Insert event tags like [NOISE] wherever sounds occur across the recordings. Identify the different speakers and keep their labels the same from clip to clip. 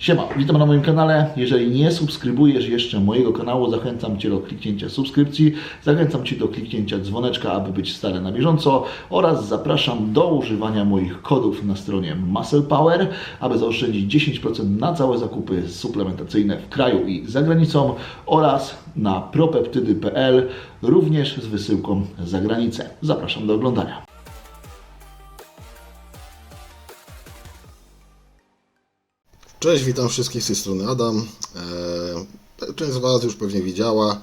Speaker 1: Siema, witam na moim kanale. Jeżeli nie subskrybujesz jeszcze mojego kanału, zachęcam Cię do kliknięcia subskrypcji, zachęcam Cię do kliknięcia dzwoneczka, aby być stale na bieżąco oraz zapraszam do używania moich kodów na stronie Muscle Power, aby zaoszczędzić 10% na całe zakupy suplementacyjne w kraju i za granicą oraz na propeptydy.pl również z wysyłką za granicę. Zapraszam do oglądania.
Speaker 2: Cześć, witam wszystkich z tej strony Adam. Eee, część z Was już pewnie widziała,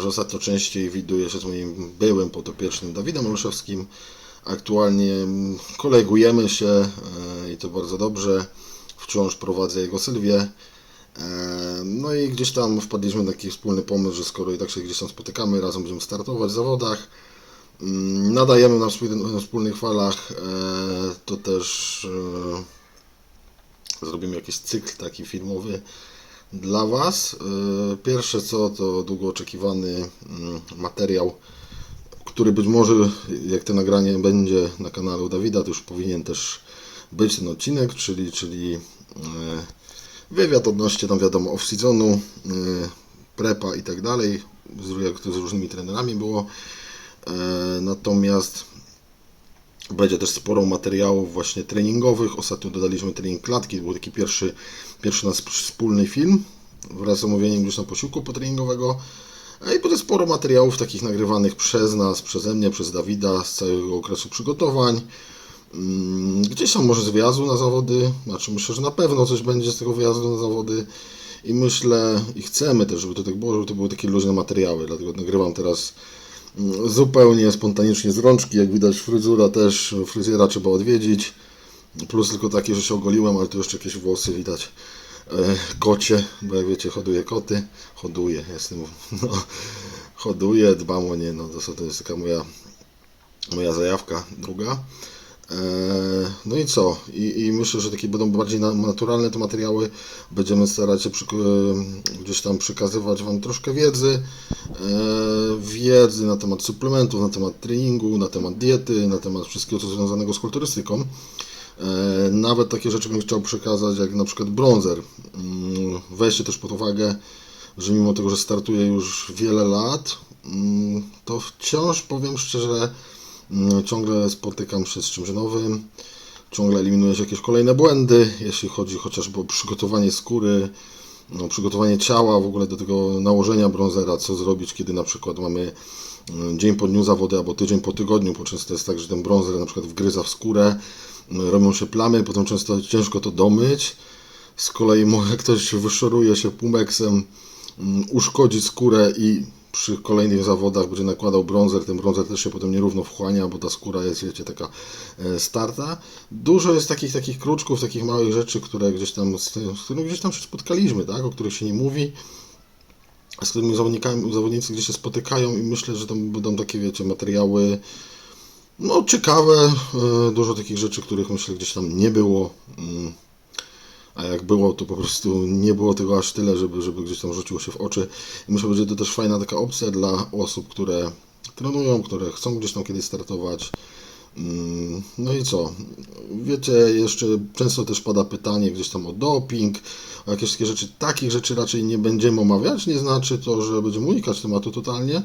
Speaker 2: że ostatnio częściej widuję się z moim byłym podopiecznym Dawidem Olszewskim. Aktualnie kolegujemy się eee, i to bardzo dobrze. Wciąż prowadzę jego Sylwię. Eee, No i gdzieś tam wpadliśmy na taki wspólny pomysł, że skoro i tak się gdzieś tam spotykamy, razem będziemy startować w zawodach, mm, nadajemy na wspólnych- falach, to też zrobimy jakiś cykl taki filmowy dla Was. Yy, Pierwsze co to długo oczekiwany mm, materiał, który być może jak to nagranie będzie na kanale Dawida, to już powinien też być ten odcinek, czyli, czyli yy, wywiad odnośnie tam wiadomo off-seasonu, yy, prepa i tak dalej, z- różnymi trenerami było. Natomiast będzie też sporo materiałów właśnie treningowych. Ostatnio dodaliśmy trening klatki, był taki pierwszy, pierwszy nasz wspólny film wraz z omówieniem gdzieś na posiłku potreningowego. I potem sporo materiałów takich nagrywanych przez nas, przeze mnie, przez Dawida z całego okresu przygotowań. Mm, Gdzieś tam może z wyjazdu na zawody, znaczy myślę, że na pewno coś będzie z tego wyjazdu na zawody i myślę i chcemy też, żeby to tak było, żeby to były takie luźne materiały, dlatego nagrywam teraz zupełnie spontanicznie z rączki, jak widać fryzura też, fryzjera trzeba odwiedzić, plus tylko takie, że się ogoliłem, ale tu jeszcze jakieś włosy widać. E, kocie, bo jak wiecie hoduję koty, hoduję, jestem, no, hoduję, dbam o nie, no to, jest taka moja moja zajawka druga. Eee, No i co? I, I myślę, że takie będą bardziej na- naturalne te materiały. Będziemy starać się przyk- e, gdzieś tam przekazywać Wam troszkę wiedzy. e, Wiedzy na temat suplementów, na temat treningu, na temat diety, na temat wszystkiego, co związanego z kulturystyką. Nawet takie rzeczy bym chciał przekazać, jak na przykład bronzer. Mm, Weźcie też pod uwagę, że mimo tego, że startuję już wiele lat, mm, to wciąż powiem szczerze, ciągle spotykam się z czymś nowym, ciągle eliminuję się jakieś kolejne błędy, jeśli chodzi chociażby o przygotowanie skóry, no, przygotowanie ciała w ogóle do tego nałożenia bronzera, co zrobić, kiedy na przykład mamy mm, dzień po dniu zawody albo tydzień po tygodniu, bo często jest tak, że ten bronzer na przykład wgryza w skórę, mm, robią się plamy, potem często ciężko to domyć. Z kolei może ktoś wyszoruje się pumeksem, mm, uszkodzi skórę i przy kolejnych zawodach będzie nakładał bronzer, ten bronzer też się potem nierówno wchłania, bo ta skóra jest, wiecie, taka e, starta. Dużo jest takich takich kruczków, takich małych rzeczy, które gdzieś tam, z, którymi gdzieś tam się spotkaliśmy, tak, o których się nie mówi, z którymi zawodnikami, zawodnicy gdzieś się spotykają i myślę, że tam będą takie, wiecie, materiały no ciekawe, e, dużo takich rzeczy, których myślę gdzieś tam nie było. A jak było, to po prostu nie było tego aż tyle, żeby, żeby gdzieś tam rzuciło się w oczy. I myślę, że to też fajna taka opcja dla osób, które trenują, które chcą gdzieś tam kiedyś startować. Mm, No i co? Wiecie, jeszcze często też pada pytanie gdzieś tam o doping, o jakieś takie rzeczy. Takich rzeczy raczej nie będziemy omawiać. Nie znaczy to, że będziemy unikać tematu totalnie,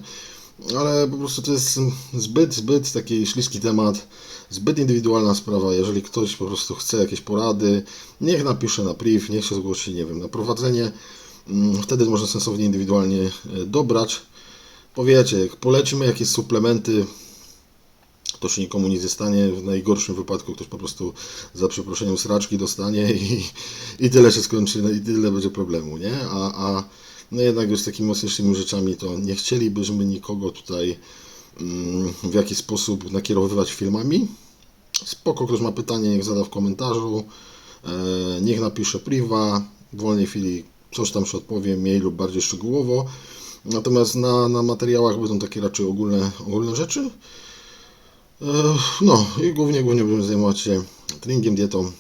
Speaker 2: ale po prostu to jest zbyt, zbyt taki śliski temat, zbyt indywidualna sprawa. Jeżeli ktoś po prostu chce jakieś porady, niech napisze na priv, niech się zgłosi, nie wiem, na prowadzenie. Mm, Wtedy można sensownie, indywidualnie e, dobrać. Powiecie, jak polecimy jakieś suplementy, to się nikomu nie stanie. W najgorszym wypadku ktoś po prostu za przeproszeniem sraczki dostanie i, i tyle się skończy, no i tyle będzie problemu, nie? A, a no jednak już z takimi mocniejszymi rzeczami to nie chcielibyśmy nikogo tutaj mm, w jakiś sposób nakierowywać filmami. Spoko, ktoś ma pytanie, niech zada w komentarzu, e, niech napisze priva, w wolnej chwili coś tam się odpowie, mniej lub bardziej szczegółowo. Natomiast na, na materiałach będą takie raczej ogólne, ogólne rzeczy. E, No i głównie, głównie będziemy zajmować się treningiem, dietą,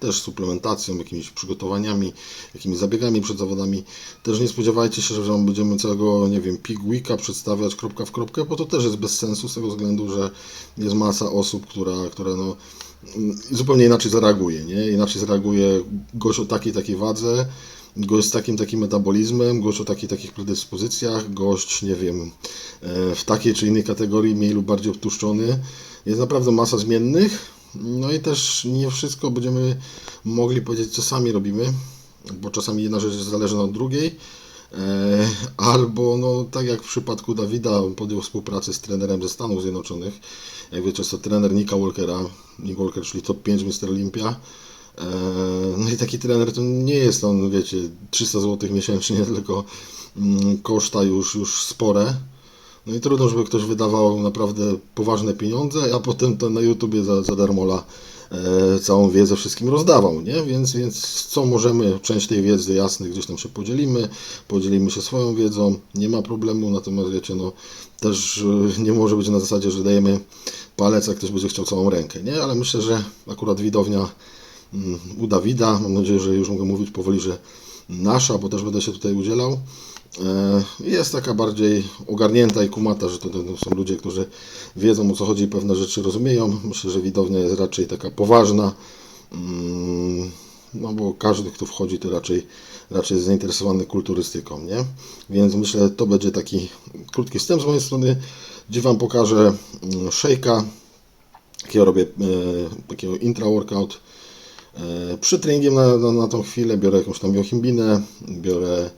Speaker 2: też suplementacją, jakimiś przygotowaniami, jakimiś zabiegami przed zawodami. Też nie spodziewajcie się, że będziemy całego, nie wiem, pig weeka przedstawiać kropka w kropkę, bo to też jest bez sensu z tego względu, że jest masa osób, która, która no, mm, zupełnie inaczej zareaguje, nie? Inaczej zareaguje gość o takiej, takiej wadze, gość z takim, takim metabolizmem, gość o takich, takich predyspozycjach, gość, nie wiem, e, w takiej czy innej kategorii mniej lub bardziej obtłuszczony. Jest naprawdę masa zmiennych, no i też nie wszystko będziemy mogli powiedzieć, co sami robimy, bo czasami jedna rzecz jest zależna od drugiej. E, Albo, no, tak jak w przypadku Dawida, podjął współpracę z trenerem ze Stanów Zjednoczonych. Jak wiecie, jest to trener Nika Walkera. Nick Walker, czyli top 5 Mr. Olympia. E, No i taki trener to nie jest on, wiecie, 300 zł miesięcznie, [LAUGHS] tylko mm, koszta już, już spore. No i trudno, żeby ktoś wydawał naprawdę poważne pieniądze, a potem to na YouTubie za, za darmola e, całą wiedzę wszystkim rozdawał, nie? Więc, więc co możemy, część tej wiedzy jasnych gdzieś tam się podzielimy, podzielimy się swoją wiedzą, nie ma problemu, natomiast wiecie, no też e, nie może być na zasadzie, że dajemy palec, a ktoś będzie chciał całą rękę, nie? Ale myślę, że akurat widownia mm, u Dawida, mam nadzieję, że już mogę mówić powoli, że nasza, bo też będę się tutaj udzielał, jest taka bardziej ogarnięta i kumata, że to, są ludzie, którzy wiedzą o co chodzi i pewne rzeczy rozumieją. Myślę, że widownia jest raczej taka poważna, mm, no bo każdy, kto wchodzi, to raczej, raczej jest zainteresowany kulturystyką, nie? Więc myślę, że to będzie taki krótki wstęp z mojej strony, gdzie Wam pokażę mm, szejka, jakiego robię, e, takiego intra-workout, E, Przed treningiem na, na, na tą chwilę biorę jakąś tam biochimbinę, biorę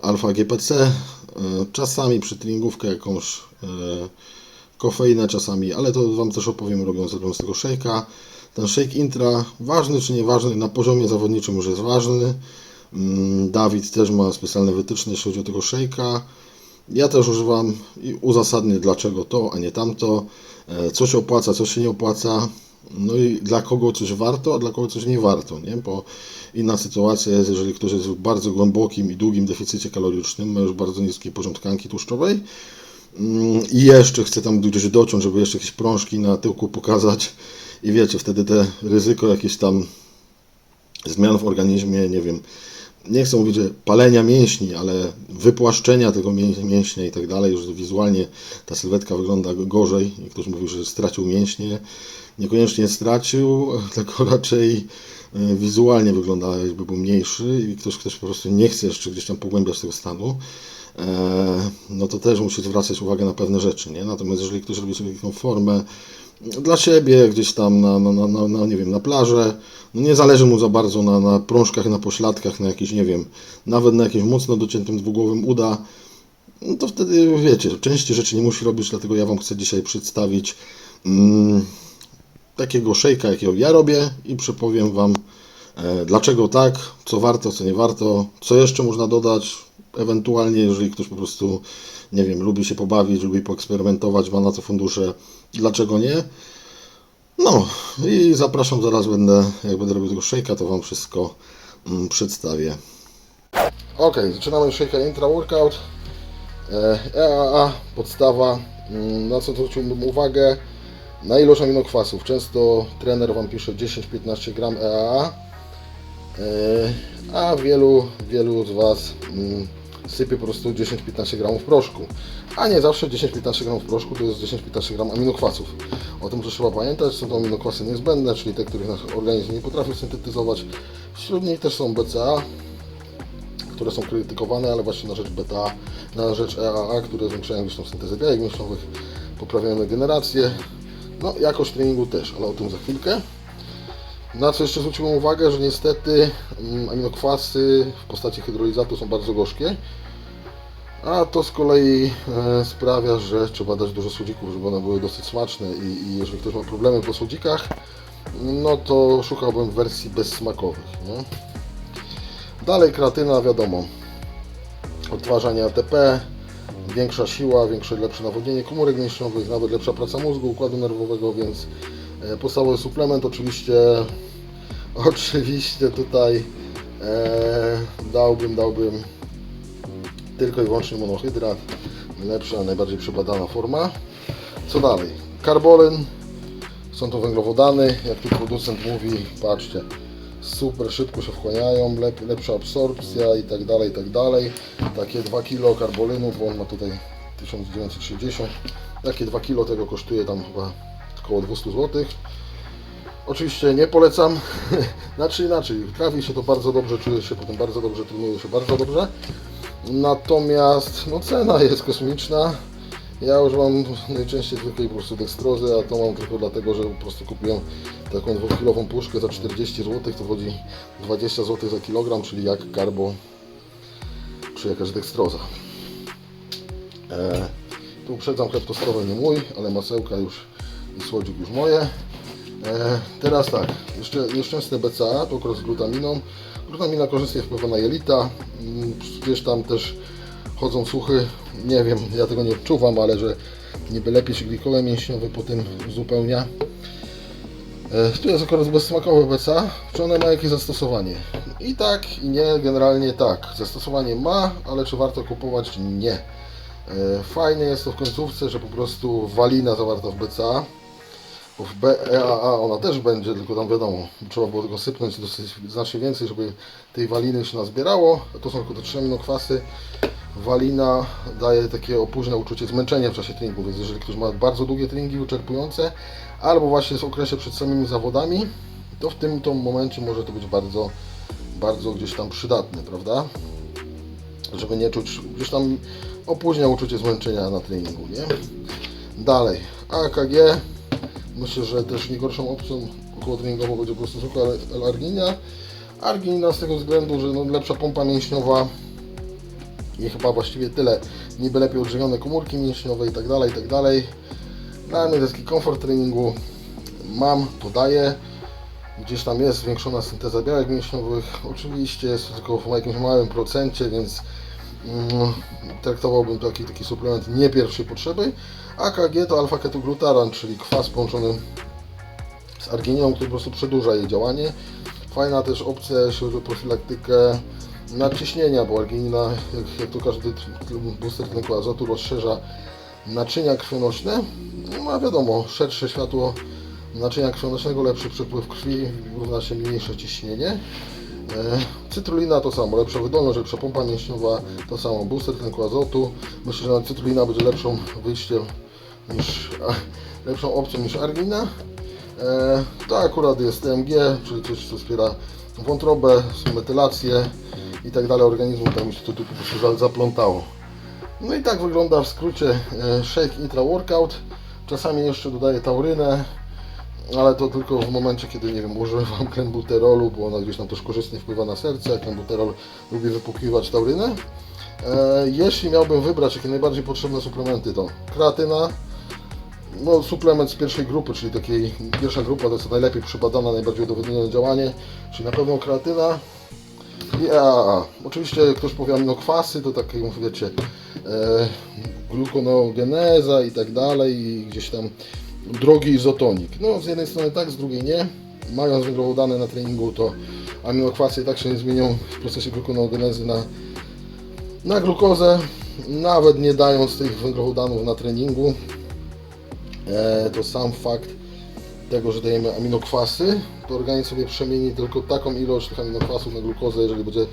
Speaker 2: alfa GPC, e, czasami przy treningówkę jakąś e, kofeinę czasami, ale to Wam też opowiem robiąc, robiąc tego shake'a. Ten shake intra, ważny czy nieważny, na poziomie zawodniczym już jest ważny. Mm, Dawid też ma specjalne wytyczne, jeśli chodzi o tego shake'a. Ja też używam i uzasadnię dlaczego to, a nie tamto. E, Co się opłaca, co się nie opłaca. No i dla kogo coś warto, a dla kogo coś nie warto, nie? Bo inna sytuacja jest, jeżeli ktoś jest w bardzo głębokim i długim deficycie kalorycznym, ma już bardzo niski poziom tkanki tłuszczowej mm, i jeszcze chce tam gdzieś dociąć, żeby jeszcze jakieś prążki na tyłku pokazać i wiecie, wtedy te ryzyko jakieś tam zmian w organizmie, nie wiem, nie chcę mówić, że palenia mięśni, ale wypłaszczenia tego mię- mięśnia i tak dalej, już wizualnie ta sylwetka wygląda gorzej. I ktoś mówił, że stracił mięśnie, niekoniecznie stracił, [LAUGHS] tylko raczej e, wizualnie wygląda jakby był mniejszy i ktoś, ktoś po prostu nie chce jeszcze gdzieś tam pogłębiać tego stanu, e, no to też musi zwracać uwagę na pewne rzeczy, nie? Natomiast jeżeli ktoś robi sobie taką formę dla siebie, gdzieś tam na, na, na, na, nie wiem, na plażę, no nie zależy mu za bardzo na, na prążkach, na pośladkach, na jakiś, nie wiem, nawet na jakimś mocno dociętym dwugłowym uda, no to wtedy wiecie, części rzeczy nie musi robić, dlatego ja Wam chcę dzisiaj przedstawić mm, takiego szejka, jakiego ja robię i przepowiem Wam e, dlaczego tak, co warto, co nie warto, co jeszcze można dodać, ewentualnie jeżeli ktoś po prostu, nie wiem, lubi się pobawić, lubi poeksperymentować, ma na to fundusze, dlaczego nie? No i zapraszam, zaraz będę, jak będę robił tego szejka, to Wam wszystko mm, przedstawię. Ok, zaczynamy szejka intra workout. E, EAA, podstawa, Mm, na co zwróciłbym uwagę, na ilość aminokwasów. Często trener Wam pisze 10-15 gram EAA, e, a wielu, wielu z Was sypie po prostu 10-15 gramów proszku. A nie zawsze 10-15 gramów proszku to jest 10-15 gram aminokwasów. O tym też trzeba pamiętać, są to aminokwasy niezbędne, czyli te, których nasz organizm nie potrafi syntetyzować. Wśród nich też są BCA, które są krytykowane, ale właśnie na rzecz beta, na rzecz EAA, które zwiększają tam syntezę białek mięśniowych, poprawiają regenerację, no jakość treningu też, ale o tym za chwilkę. Na co jeszcze zwróciłem uwagę, że niestety mm, aminokwasy w postaci hydrolizatu są bardzo gorzkie, a to z kolei e, sprawia, że trzeba dać dużo słodzików, żeby one były dosyć smaczne i, i jeżeli ktoś ma problemy po słodzikach, no to szukałbym wersji bezsmakowych. Nie? Dalej kreatyna, wiadomo, odtwarzanie ATP, większa siła, większe, lepsze nawodnienie komórek mięśniowych, nawet lepsza praca mózgu, układu nerwowego, więc podstawowy suplement oczywiście, [LAUGHS] oczywiście tutaj e, dałbym, dałbym tylko i wyłącznie monohydrat, najlepsza, najbardziej przebadana forma. Co dalej? Karbolyn, Są to węglowodany, jak tu producent mówi, patrzcie, super szybko się wchłaniają, lep, lepsza absorpcja i tak dalej, i tak dalej. Takie 2 kg karbolinów, bo on ma tutaj 1960. Takie 2 kg tego kosztuje tam chyba około 200 zł. Oczywiście nie polecam, [LAUGHS] znaczy inaczej, trawi się to bardzo dobrze, czuje się potem bardzo dobrze, trenuje się bardzo dobrze. Natomiast no, cena jest kosmiczna. Ja używam najczęściej zwykłej po prostu dekstrozy, a to mam tylko dlatego, że po prostu kupiłem taką dwukilową puszkę za 40 zł, to wchodzi 20 zł za kilogram, czyli jak karbo czy jakaś dekstroza. E, tu uprzedzam, chleb nie mój, ale masełka już słodzik już moje. E, teraz tak, jeszcze nieszczęsne BCA, to z glutaminą. Glutamina korzystnie wpływa na jelita, Mm, gdzieś tam też chodzą słuchy, nie wiem, ja tego nie odczuwam, ale że niby lepiej się glikole mięśniowe po tym uzupełnia. E, Tu jest akurat bezsmakowe BCA, czy one ma jakieś zastosowanie? I tak, i nie, generalnie tak. Zastosowanie ma, ale czy warto kupować? Nie. E, Fajne jest to w końcówce, że po prostu walina zawarta w BCA, w BEAA ona też będzie, tylko tam wiadomo, trzeba było tego sypnąć dosyć znacznie więcej, żeby tej waliny się nazbierało. To są tylko te trzy aminokwasy. Walina daje takie opóźnione uczucie zmęczenia w czasie treningu, więc jeżeli ktoś ma bardzo długie treningi wyczerpujące, albo właśnie w okresie przed samymi zawodami, to w tym to momencie może to być bardzo, bardzo gdzieś tam przydatne, prawda? Żeby nie czuć, gdzieś tam opóźnia uczucie zmęczenia na treningu, nie? Dalej, AKG, myślę, że też nie gorszą opcją około treningową będzie po prostu zwykła L-arginia. Arginina z tego względu, że no, lepsza pompa mięśniowa, i chyba właściwie tyle. Niby lepiej odżywione komórki mięśniowe i tak dalej, i tak dalej. Dla mnie taki komfort treningu. Mam, to daję. Gdzieś tam jest zwiększona synteza białek mięśniowych. Oczywiście jest tylko w jakimś małym procencie, więc mm, traktowałbym to jako taki suplement nie pierwszej potrzeby. AKG to alfa-ketoglutaran, czyli kwas połączony z argininą, który po prostu przedłuża jej działanie. Fajna też opcja, jeśli chodzi o profilaktykę nadciśnienia, bo arginina, jak, jak to każdy booster tlenku azotu, rozszerza naczynia krwionośne. No a wiadomo, szersze światło naczynia krwionośnego, lepszy przepływ krwi, równa się mniejsze ciśnienie. E, Cytrulina to samo, lepsza wydolność, lepsza pompa mięśniowa, to samo, booster tlenku azotu. Myślę, że cytrulina będzie lepszą wyjściem niż, lepszą opcją niż argina. E, to akurat jest TMG, czyli coś, co wspiera wątrobę, metylację i tak dalej organizmu, tam się to tu po prostu za- zaplątało. No i tak wygląda w skrócie e, Shake Intra Workout. Czasami jeszcze dodaję taurynę, ale to tylko w momencie, kiedy nie wiem, używam klenbuterolu, bo ona gdzieś tam też korzystnie wpływa na serce, klenbuterol lubi wypłukiwać taurynę. E, jeśli miałbym wybrać jakie najbardziej potrzebne suplementy, to kreatyna, no, suplement z pierwszej grupy, czyli takiej pierwsza grupa to jest najlepiej przebadana, najbardziej udowodnione działanie, czyli na pewno kreatyna i EAA. Oczywiście ktoś powie aminokwasy, to takie wiecie, e, glukoneogeneza i tak dalej i gdzieś tam drogi izotonik. No z jednej strony tak, z drugiej nie. Mając węglowodany na treningu, to aminokwasy i tak się nie zmienią w procesie glukoneogenezy na, na glukozę, nawet nie dając tych węglowodanów na treningu to sam fakt tego, że dajemy aminokwasy, to organizm sobie przemieni tylko taką ilość tych aminokwasów na glukozę, jeżeli będzie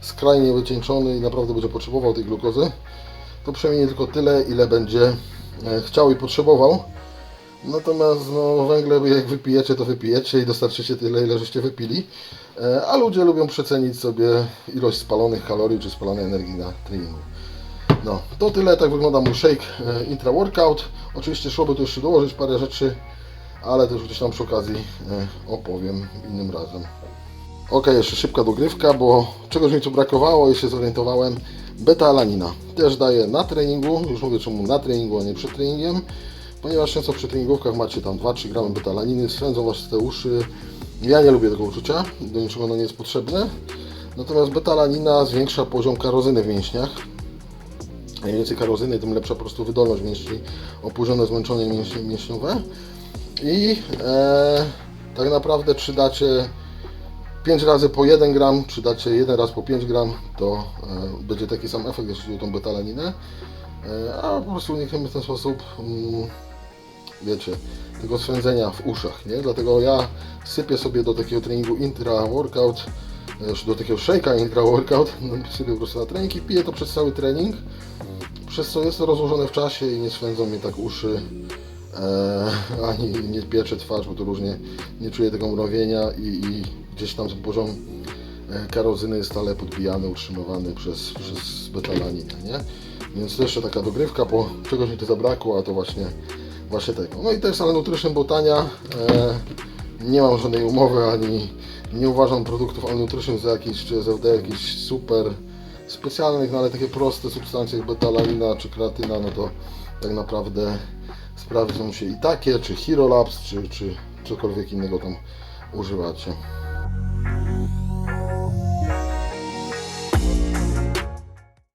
Speaker 2: skrajnie wycieńczony i naprawdę będzie potrzebował tej glukozy, to przemieni tylko tyle, ile będzie e, chciał i potrzebował. Natomiast no, węgle jak wypijecie, to wypijecie i dostarczycie tyle, ile żeście wypili. E, A ludzie lubią przecenić sobie ilość spalonych kalorii czy spalonej energii na treningu. No, to tyle, tak wygląda mój shake e, intra workout. Oczywiście szłoby tu jeszcze dołożyć parę rzeczy, ale już gdzieś tam przy okazji e, opowiem innym razem. Ok, jeszcze szybka dogrywka, bo czegoś mi tu brakowało i się zorientowałem. Beta-alanina też daję na treningu, już mówię czemu na treningu, a nie przed treningiem, ponieważ często przy treningówkach macie tam 2-3 gramy beta-alaniny, swędzą Was te uszy. Ja nie lubię tego uczucia, do niczego ono nie jest potrzebne. Natomiast beta-alanina zwiększa poziom karozyny w mięśniach, im więcej karozyny, tym lepsza po prostu wydolność mięśni, opóźnione zmęczenie mięśnie, mięśniowe. I e, tak naprawdę czy dacie 5 razy po 1 gram, czy dacie 1 raz po 5 gram, to e, będzie taki sam efekt, jeśli chodzi o tą betalaninę. E, a po prostu unikniemy w ten sposób mm, wiecie, tego swędzenia w uszach, nie? Dlatego ja sypię sobie do takiego treningu intra-workout, do takiego shake'a intra-workout, no, sypię po prostu na trening i piję to przez cały trening, przez co jest to rozłożone w czasie i nie swędzą mnie tak uszy, e, ani nie piecze twarz, bo to różnie nie czuję tego mrowienia i, i gdzieś tam poziom e, karozyny jest stale podbijany, utrzymywany przez, przez betalaninę, nie? Więc to jeszcze taka dogrywka, bo czegoś mi to zabrakło, a to właśnie, właśnie tego. No i też Sale Nutrition Botania. E, nie mam żadnej umowy, ani nie uważam produktów All Nutrition za jakieś, czy ZD jakichś super specjalnych, no ale takie proste substancje jak betalanina czy kreatyna, no to tak naprawdę sprawdzą się i takie, czy Hero Labs, czy, czy cokolwiek innego tam używacie.